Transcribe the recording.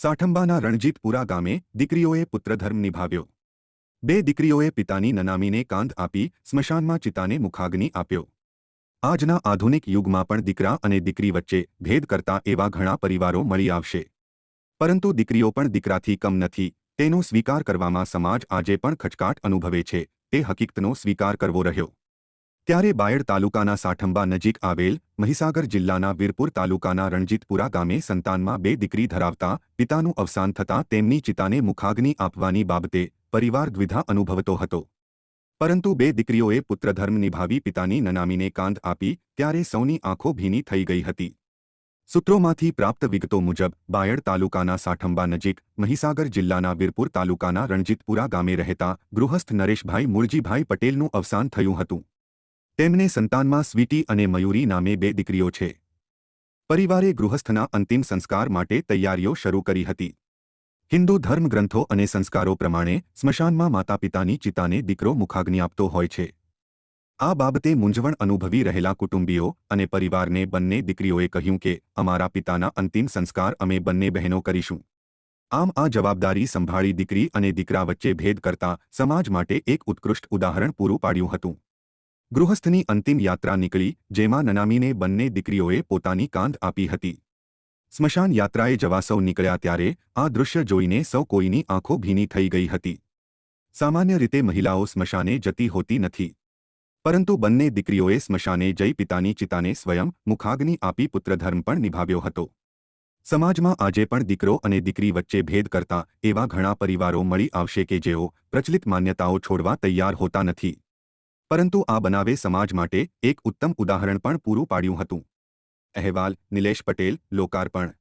સાઠંબાના રણજીતપુરા ગામે દીકરીઓએ પુત્રધર્મ નિભાવ્યો. બે દીકરીઓએ પિતાની નનામીને કાંધ આપી સ્મશાનમાં ચિતાને મુખાગ્નિ આપ્યો. આજના આધુનિક યુગમાં પણ દીકરા અને દીકરી વચ્ચે ભેદ કરતા એવા ઘણા પરિવારો મળી આવશે. પરંતુ દીકરીઓ પણ દીકરાથી કમ નથી. તેનો સ્વીકાર કરવામાં સમાજ આજે પણ ખચકાટ અનુભવે છે. તે હકીકતનો સ્વીકાર કરવો રહ્યો. ત્યારે બાયડ તાલુકાના સાઠંબા નજીક આવેલ મહીસાગર જિલ્લાના વીરપુર તાલુકાના રણજીતપુરા ગામે સંતાનમાં બે દીકરી ધરાવતા પિતાનું અવસાન થતાં તેમની ચિતાને મુખાગ્નિ આપવાની બાબતે પરિવાર દ્વિધા અનુભવતો હતો. પરંતુ બે દીકરીઓએ પુત્રધર્મ નિભાવી પિતાની નનામીને કાંધ આપી ત્યારે સૌની આંખો ભીની થઈ ગઈ હતી. સૂત્રોમાંથી પ્રાપ્ત વિગતો મુજબ, બાયડ તાલુકાના સાઠંબા નજીક મહીસાગર જિલ્લાના વીરપુર તાલુકાના રણજીતપુરા ગામે રહેતા ગૃહસ્થ નરેશભાઈ મૂળજીભાઈ પટેલનું અવસાન થયું હતું. તેમને સંતાનમાં સ્વીટી અને મયુરી નામે બે દીકરીઓ છે. પરિવારે ગૃહસ્થના અંતિમ સંસ્કાર માટે તૈયારીઓ શરૂ કરી હતી. હિન્દુ ધર્મગ્રંથો અને સંસ્કારો પ્રમાણે સ્મશાનમાં માતાપિતાની ચિતાને દીકરો મુખાગ્નિ આપતો હોય છે. આ બાબતે મૂંઝવણ અનુભવી રહેલા કુટુંબીઓ અને પરિવારને બંને દીકરીઓએ કહ્યું કે, અમારા પિતાના અંતિમ સંસ્કાર અમે બંને બહેનો કરીશું. આમ આ જવાબદારી સંભાળી દીકરી અને દીકરા વચ્ચે ભેદ કરતા સમાજ માટે એક ઉત્કૃષ્ટ ઉદાહરણ પૂરું પાડ્યું હતું. ગૃહસ્થની અંતિમ યાત્રા નીકળી, જેમાં નનામીને બંને દીકરીઓએ પોતાની કાંધ આપી હતી. સ્મશાન યાત્રાએ જવા સૌ નીકળ્યા ત્યારે આ દૃશ્ય જોઈને સૌ કોઈની આંખો ભીની થઈ ગઈ હતી. સામાન્ય રીતે મહિલાઓ સ્મશાને જતી હોતી નથી. પરંતુ બંને દીકરીઓએ સ્મશાને જઈ પિતાની ચિતાને સ્વયં મુખાગ્નિ આપી પુત્રધર્મ પણ નિભાવ્યો હતો. સમાજમાં આજે પણ દીકરો અને દીકરી વચ્ચે ભેદ કરતા એવા ઘણા પરિવારો મળી આવશે કે જેઓ પ્રચલિત માન્યતાઓ છોડવા તૈયાર હોતા નથી. પરંતુ આ બનાવે સમાજ માટે એક ઉત્તમ ઉદાહરણ પણ પૂરું પાડ્યું હતું. અહેવાલ, નિલેશ પટેલ, લોકાર્પણ.